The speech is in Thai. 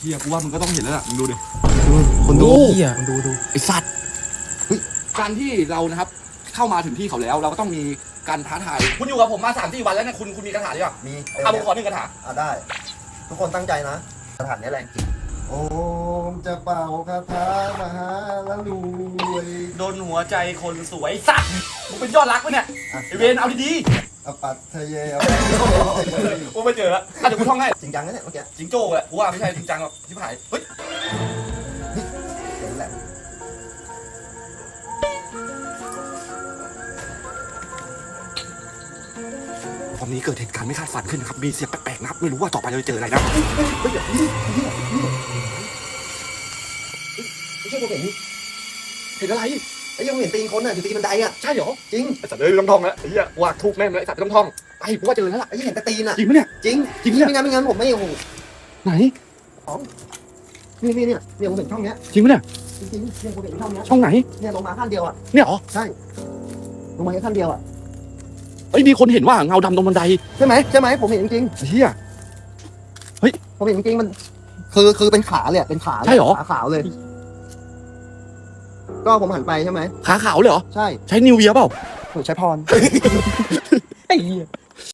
เฮียกูว่ามึงก็ต้องเห็นแล้วล่ะมึงดูดิ คนดูโอ้เหี้ยคนดูดูไอสัตว์เฮ้ยการที่เรานะครับเข้ามาถึงที่เขาแล้ว เราก็ต้องมีการท้าทาย คุณอยู่กับผมมาสามสี่วันแล้วเนี่ยคุณคุณมีคาถาหรือเปล่ามีเอาผมขอหนึ่งคาถาอะได้ ทุกคนตั้งใจนะสถานนี้แรงจริงโอมจะเป่าคาถามหาแล้วรวยโดนหัวใจคนสวยสัตว์มึงเป็นยอดรักปะเนี่ยอะไอเวนเอาดี อปัตทะเยอๆกูไม่เจอแล้วอะเดี๋ยวกูท่องให้จริงจังนะเนี่ยเมื่อกี้จิงโจ้แหละกูว่าไม่ใช่จริงจังหรอกชิบหายเฮ้ยเห็นแหละวันนี้เกิดเหตุการณ์ไม่คาดฝันขึ้นนะครับ มีเสียงแปลกๆนะครับ ไม่รู้ว่าต่อไปเราจะเจออะไรนะเฮ้ยเดี๋ยวนี่นี่นี่ไม่ใช่ผมเห็นเห็นอะไร ไอ้ยังเห็นตีนคนอะอยู่ตีนบันไดอะใช่เหรอจริงไอสัตว์เอ้ยต้องท่องแล้วไอ้เหี้ยว่าทุกแม่งเลยไอสัตว์ไม่ต้องท่องไปกูว่าเจอแล้วล่ะไอ้ยังเห็นแต่ตีนอะจริงปะเนี่ย จริงจริงปะเนี่ย ไม่งั้นไม่งั้นผมไม่โอ้โหไหน นี่นี่เนี่ยเนี่ยผมเห็นช่องเนี้ยจริงปะเนี่ย จริงๆเนี่ยผมเห็นช่องเนี้ยช่องไหน เนี่ยลงมาขั้นเดียวอะเนี่ยเหรอใช่ลงมาแค่ขั้นเดียวอะเอ้ยมีคนเห็นว่าเงาดำตรงบันไดใช่ไหมใช่ไหมผมเห็นจริงไอ้เหี้ยๆผมเห็นจริงๆมัน คือคือเป็นขาเลยอะเป็นขาเลยใช่เหรอ ขาขาวเลย ก็ผมหันไปใช่ไหมขาขาวเลยเหรอ ใช่ ใช้นิวเวียเปล่า ผมใช้พร ไอ้เหี้ย